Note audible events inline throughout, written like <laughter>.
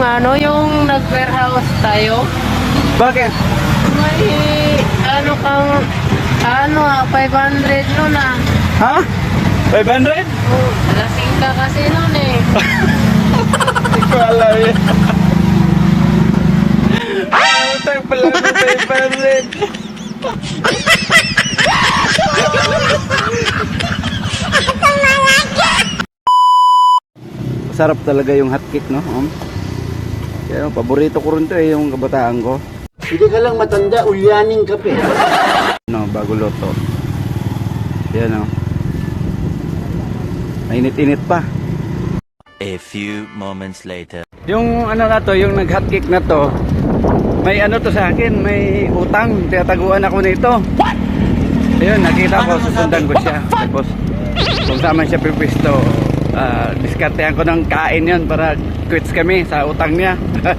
yung ano, yung nag-warehouse tayo. Bakit? May ano kang, ano ah, 500 nun ah. Ha? 500? Oh, lasing ka kasi nun eh. Hindi ko alam yan. Ay, utang pala ng 500. Sarap talaga yung hotcake, no? Um, kaya paborito ko rin to eh, yung kabataan ko. Hindi ka lang matanda, ulyaning kape. No, bago loto. Yan, oh. Mainit-init pa. A few moments later. Yung ano na to, yung nag-hotcake na to, may ano to sa akin, may utang, tinataguan ako nito. Ayun, nakita ko, susundan ko siya. Tapos, kung saan man siya pipisto, ah, diskartehan ko ng kain yon para quits kami sa utang niya. <laughs>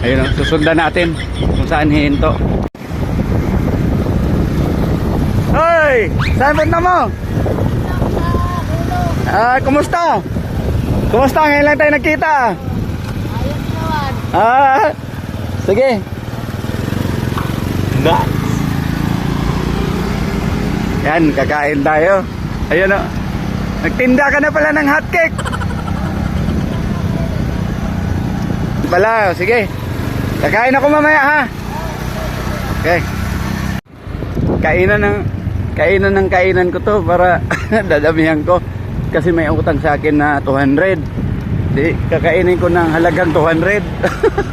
Ayun, oh, susundan natin kung saan hihinto. Hoy! Saan punta mo? Ah, kumusta? Kumusta? Ngayon lang tayo nagkita. Ayos naman. Ah, sige. Nice. Yan, kakain tayo. Ayun o. Nagtinda ka na pala ng hotcake. Pala, sige. Kakain ako mamaya ha. Okay. Kainan ng kainan ng kainan ko to para <laughs> dadamihan ko kasi may utang sa akin na 200. Di kakainin ko ng halagang 200.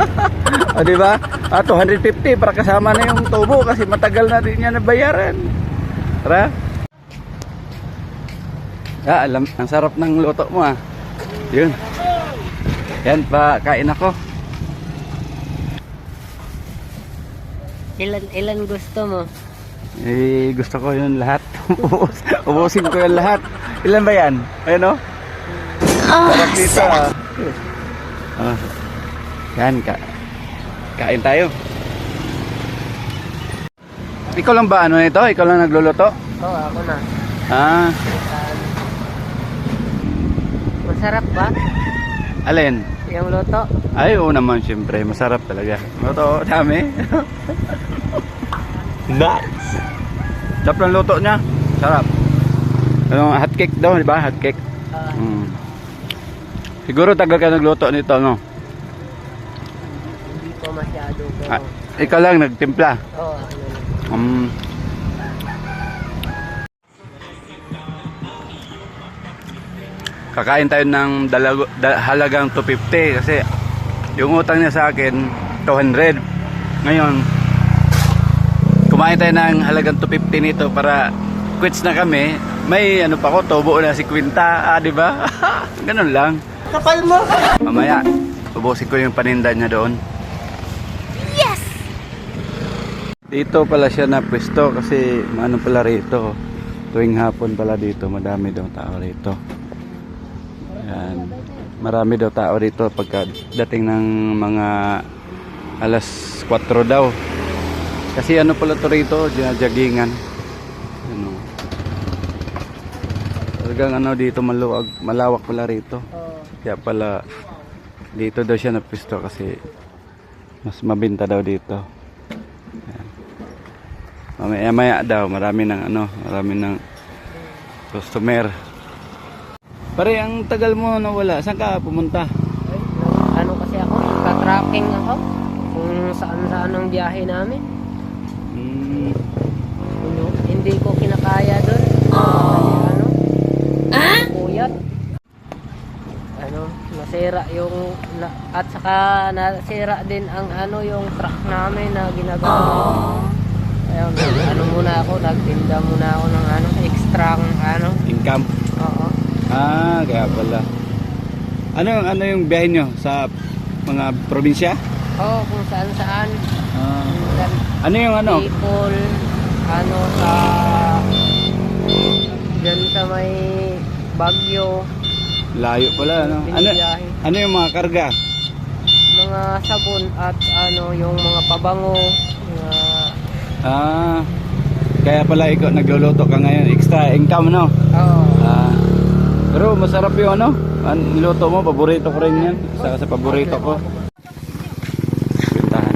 <laughs> o di ba? Ah, 250 para kasama na yung tubo kasi matagal na din yan nabayaran. Tara. Ah, alam, ang sarap ng luto mo ah. Yun. Yan pa, kain ako. Ilan, ilan gusto mo? Eh, gusto ko yun lahat. <laughs> Ubus- Ubusin ko yun lahat. Ilan ba yan? Ayun o. Sarap dito ah. Ah. Yan, ka kain tayo. Ikaw lang ba ano nito? Ikaw lang nagluluto? Oo, oh, ako na. Ah, Masarap ba? alin? Yung luto? Ay, oo naman, siyempre. Masarap talaga. Luto, dami. <laughs> Nice. Sarap ng luto niya. Sarap. Ano, hotcake daw, di ba? Hotcake. Ah, Mm. Siguro tagal ka nagluto nito, no? hindi ko masyado. Pero, Ah, ikaw lang nagtimpla. Oo. Um, kakain tayo ng dalago, da, halagang 250 kasi yung utang niya sa akin 200 ngayon kumain tayo ng halagang 250 nito para quits na kami may ano pa ko tubo na si Quinta ah di ba <laughs> ganun lang Kapal mo! mamaya ubusin ko yung paninda niya doon Dito pala siya na pwesto kasi ano pala rito. Tuwing hapon pala dito, madami daw tao rito. Yan. Marami daw tao rito pagka dating ng mga alas 4 daw. Kasi ano pala to rito, jaggingan. Ano. Talagang ano dito maluwag, malawak pala rito. Kaya pala dito daw siya napisto kasi mas mabinta daw dito. Yan. Mamaya maya daw, marami ng ano, marami ng customer. Pare, ang tagal mo nawala. Saan ka pumunta? Ay, ano kasi ako, ka-tracking ako. Kung saan saan ang biyahe namin. Hindi ko kinakaya doon. Ano? Ah? Puyat. Ano, nasira yung na, at saka nasira din ang ano yung truck namin na ginagawa. Ayun, ano muna ako, nagtinda muna ako ng ano, extra ano. income. Oo. Ah, kaya pala. Ano yung ano yung biyahe nyo sa mga probinsya? Oo, kung saan saan. Ah, ano yung ano? People, ano sa dyan sa may Bagyo, Layo pala, ano? Ano, ano yung mga karga? mga sabon at ano yung mga pabango, mga Ah, kaya pala ikaw nagluluto ka ngayon. Extra income, no? oh, Ah, pero masarap yung ano, Ang niluto mo, paborito ko rin yan. Isa sa paborito ko. Pintahan.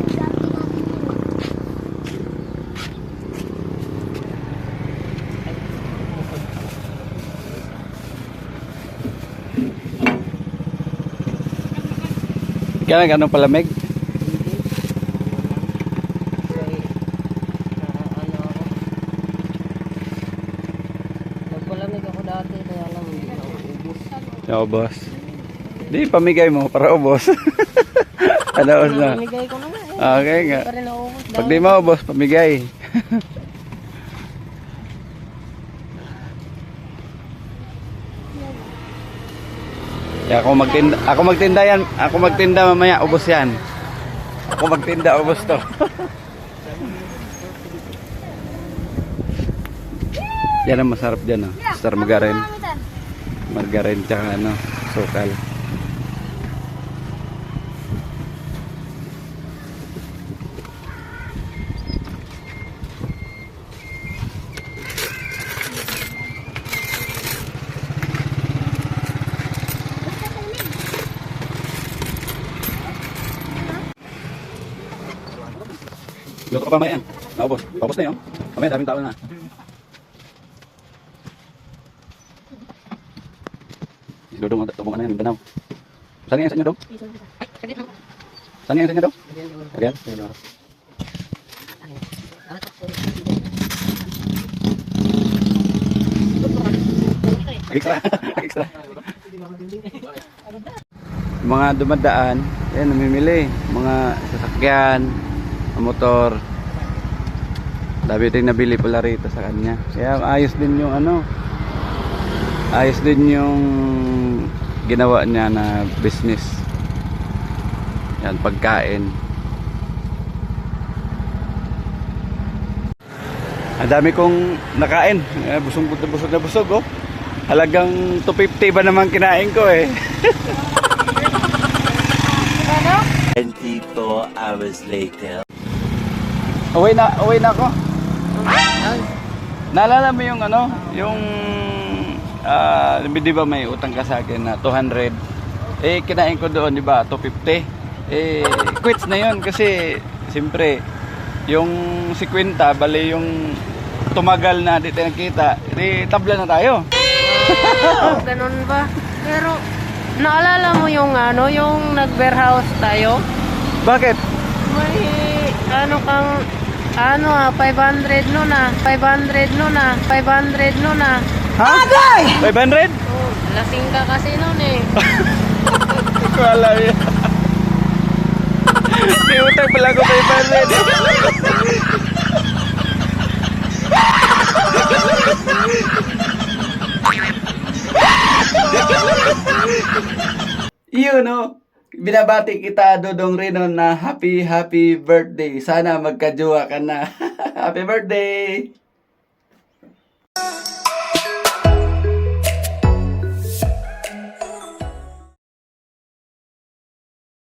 Kaya gano'ng palamig? Kasi, na, ano ako. Nagpalamig ako dati, kaya lang hindi na ubus. Oo, boss. Di, pamigay mo para ubos. <laughs> ano, na. Namimigay ko na nga eh. Okay nga. Pag di mo ubos, pamigay. <laughs> Kaya ako magtinda, ako magtinda yan, ako magtinda mamaya, ubos yan. Ako magtinda, ubos to. yan ang masarap dyan, oh. Star margarin. Margarin, tsaka ano, sukal. Pa mamaya yan. Naubos. Na yun. Mamaya, daming tao na. Si Dodong, tubong na yan, Mindanao. Saan yan sa inyo, Dong? Saan yan sa inyo, Dong? Again? <laughs> Mga dumadaan, yan, namimili. Mga sasakyan, motor. Dami din nabili pala rito sa kanya. Kaya ayos din yung ano, ayos din yung ginawa niya na business. Yan, pagkain. Ang dami kong nakain. Eh, Busog na busog na busog, oh. Halagang 250 ba naman kinain ko eh. 24 hours later. Uwi na, uwi na ako. Naalala mo yung ano, yung ah, di ba may utang ka sa akin na 200. Eh kinain ko doon, di ba, 250. Eh quits na yun kasi siyempre yung 50 bali yung tumagal na di tayo nakita, di tabla na tayo. Oh, ganun ba? Pero, naalala mo yung ano, yung nag-warehouse tayo? Bakit? May, ano kang, ano ah, 500 no na, 500 no na, 500 no na. Ha? 500? Oh, lasing ka kasi nun eh. <laughs> Wala yan. May utang pala ko 500. Yun no binabati kita, Dodong Rino, na happy, happy birthday. Sana magkajowa ka na. <laughs> happy birthday!